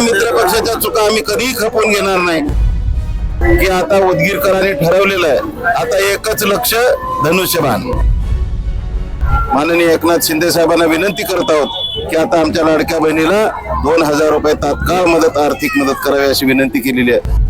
मित्र पक्षाच्या चुका आम्ही कधीही खपवून घेणार नाही. की आता उदगीरकरांनी ठरवलेलं आहे. आता एकच लक्ष धनुष्यबाण. माननीय एकनाथ शिंदे साहेबांना विनंती करत आहोत की आता आमच्या लाडक्या बहिणीला दोन हजार रुपये तात्काळ मदत आर्थिक मदत करावी अशी विनंती केलेली आहे.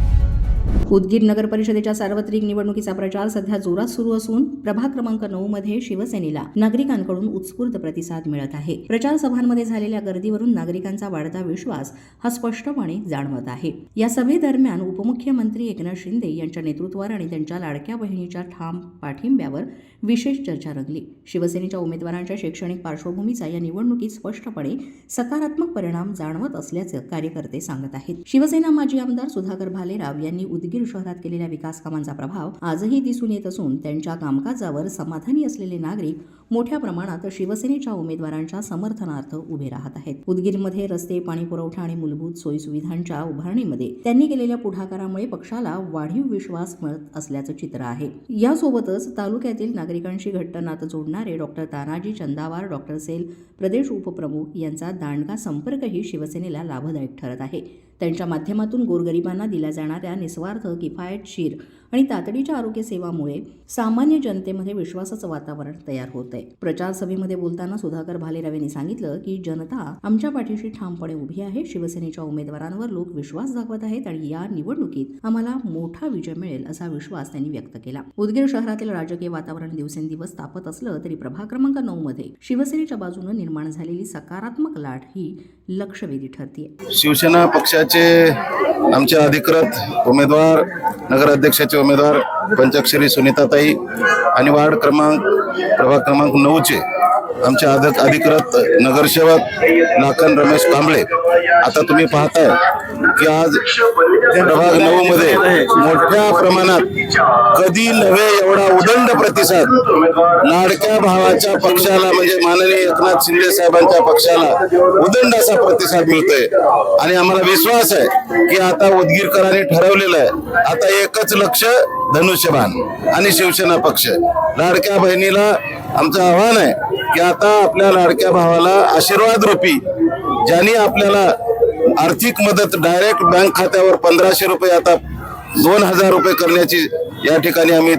उदगीर नगर परिषदेच्या सार्वत्रिक निवडणुकीचा प्रचार सध्या जोरात सुरू असून प्रभाग क्रमांक नऊ मध्ये शिवसेनेला नागरिकांकडून उत्स्फूर्त प्रतिसाद मिळत आहे. प्रचार सभांमध्ये झालेल्या गर्दीवरून नागरिकांचा वाढता विश्वास हा स्पष्टपणे जाणवत आहे. या सभेदरम्यान उपमुख्यमंत्री एकनाथ शिंदे यांच्या नेतृत्वावर आणि त्यांच्या लाडक्या बहिणीच्या ठाम पाठिंब्यावर विशेष चर्चा रंगली. शिवसेनेच्या उमेदवारांच्या शैक्षणिक पार्श्वभूमीचा या निवडणुकीत स्पष्टपणे सकारात्मक परिणाम जाणवत असल्याचं कार्यकर्ते सांगत आहेत. शिवसेना माजी आमदार सुधाकर भालेराव यांनी उदगीर शहरात केलेल्या विकास कामांचा प्रभाव आजही दिसून येत असून त्यांच्या कामकाजावर समाधानी असलेले नागरिक मोठ्या प्रमाणात शिवसेनेच्या उमेदवारांच्या समर्थनार्थ उभे राहत आहेत. उदगीरमध्ये रस्ते पाणी पुरवठा आणि मूलभूत सोयीसुविधांच्या उभारणीमध्ये त्यांनी केलेल्या पुढाकारामुळे पक्षाला वाढीव विश्वास मिळत असल्याचं चित्र आहे. यासोबतच तालुक्यातील नागरिकांशी घट्ट नातं जोडणारे doctor Tanaji Chandawar doctor cell प्रदेश उपप्रमुख यांचा दांडगा संपर्कही शिवसेनेला लाभदायक ठरत आहे. त्यांच्या माध्यमातून गोरगरिबांना दिल्या जाणाऱ्या निस्वार्थ किफायतशीर आणि तातडीच्या आरोग्य सेवामुळे सामान्य जनतेमध्ये विश्वासाचं वातावरण तयार होत आहे प्रचार सभेमध्ये बोलताना सुधाकर भालेराव यांनी सांगितलं की जनता आमच्या पाठीशी ठामपणे उभी आहे शिवसेनेच्या उमेदवारांवर लोक विश्वास दाखवत आहेत आणि या निवडणुकीत आम्हाला मोठा विजय मिळेल असा विश्वास त्यांनी व्यक्त केला. उदगीर शहरातील राजकीय वातावरण दिवसेंदिवस तापत असलं तरी प्रभाग क्रमांक नऊ मध्ये शिवसेनेच्या बाजूनं निर्माण झालेली सकारात्मक लाट ही लक्षवेधी ठरते शिवसेना पक्षाचे आमचे अधिकृत उमेदवार नगराध्यक्षाचे उमेदवार पंचाक्षरी सुनीताताई आणि वार्ड क्रमांक प्रभाग क्रमांक नऊचे आमचे अधिक अधिकृत नगरसेवक लाखन रमेश कांबळे. आता तुम्ही पाहताय की आज प्रभाग नऊ मध्ये मोठ्या प्रमाणात कधी नव्हे एवढा उदंड प्रतिसाद लाडक्या भावाच्या पक्षाला म्हणजे माननीय एकनाथ शिंदे साहेबांच्या पक्षाला उदंड असा प्रतिसाद मिळतोय. आणि आम्हाला विश्वास आहे की आता उदगीरकरांनी ठरवलेलं आहे. आता एकच लक्ष धनुष्यबाण आणि शिवसेना पक्ष. लाडक्या बहिणीला आमचं आव्हान आहे की आता आपल्या लाडक्या भावाला आशीर्वाद रूपी ज्यांनी आपल्याला आर्थिक मदत डायरेक्ट बँक खात्यावर पंधराशे रुपये आता दोन हजार रुपये करण्याची या ठिकाणी आम्ही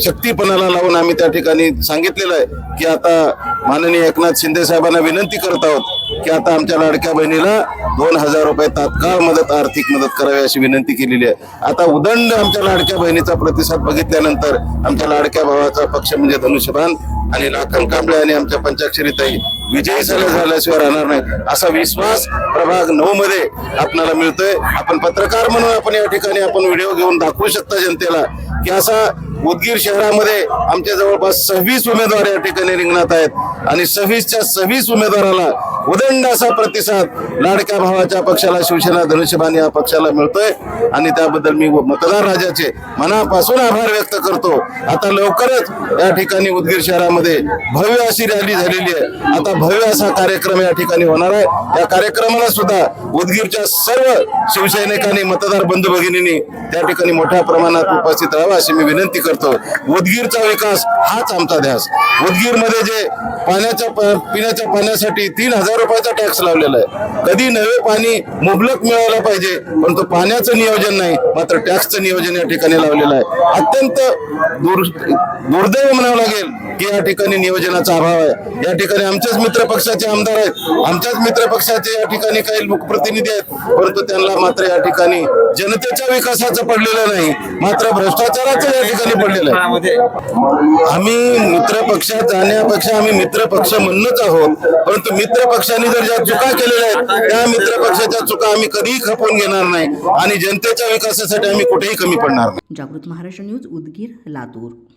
शक्तीपणाला लावून आम्ही त्या ठिकाणी सांगितलेलं आहे की आता माननीय एकनाथ शिंदे साहेबांना विनंती करत आहोत की आता आमच्या लाडक्या बहिणीला दोन हजार रुपये तात्काळ मदत आर्थिक मदत करावी अशी विनंती केलेली आहे. आता उदंड आमच्या लाडक्या बहिणीचा प्रतिसाद बघितल्यानंतर आमच्या लाडक्या भावाचा पक्ष म्हणजे धनुष्यबाण आणि लाखन कांबळे आणि आमच्या पंचाक्षरीताई विजयी झाल्या झाल्याशिवाय राहणार नाही. असा विश्वास प्रभाग नऊ मध्ये आपल्याला मिळतोय. आपण पत्रकार म्हणून आपण या ठिकाणी आपण व्हिडिओ घेऊन दाखवू शकता जनतेला की असा उदगीर शहरामध्ये आमच्या जवळपास सव्वीस उमेदवार या ठिकाणी रिंगणात आहेत. आणि सव्वीसच्या सव्वीस उमेदवाराला उदंड असा प्रतिसाद लाडक्या भावाच्या पक्षाला शिवसेना धनुष्यबाण या पक्षाला मिळतोय. आणि त्याबद्दल मी मतदार राजाचे मनापासून आभार व्यक्त करतो. आता लवकरच या ठिकाणी उदगीर शहरामध्ये भव्य अशी रॅली झालेली आहे. आता भव्य असा कार्यक्रम या ठिकाणी होणार आहे. या कार्यक्रमाला सुद्धा उदगीरच्या सर्व शिवसैनिकांनी मतदार बंधू भगिनींनी त्या ठिकाणी मोठ्या प्रमाणात उपस्थित राहावं अशी मी विनंती करतो. उदगीरचा विकास हाच आमचा ध्यास. उदगीरमध्ये जे पाण्याच्या पिण्याच्या पाण्यासाठी तीन हजार रुपयाचा टॅक्स लावलेला आहे. कधी नवे पाणी मुबलक मिळायला पाहिजे पण तो पाण्याचं नियोजन नाही मात्र टॅक्सचं नियोजन या ठिकाणी लावलेलं आहे. अत्यंत दुर्दैव म्हणावं लागेल की या ठिकाणी नियोजनाचा अभाव आहे. या ठिकाणी आमच्याच मित्र पक्षाचे आमदार आहेत. आमच्याच मित्र पक्षाचे या ठिकाणी काही लोकप्रतिनिधी आहेत. परंतु त्यांना मात्र या ठिकाणी जनतेच्या विकासाचं पडलेलं नाही मात्र भ्रष्टाचाराचं या ठिकाणी पडलेलं आहे. आम्ही मित्र पक्षात जाण्यापेक्षा आम्ही मित्र पक्ष म्हणणंच आहोत परंतु मित्र पक्ष पक्षांनी जर ज्या चुका केलेल्या आहेत त्या मित्र पक्षाच्या चुका आम्ही कधीही खपवून घेणार नाही आणि जनतेच्या विकासासाठी आम्ही कुठेही कमी पडणार नाही. जागृत महाराष्ट्र न्यूज उदगीर लातूर.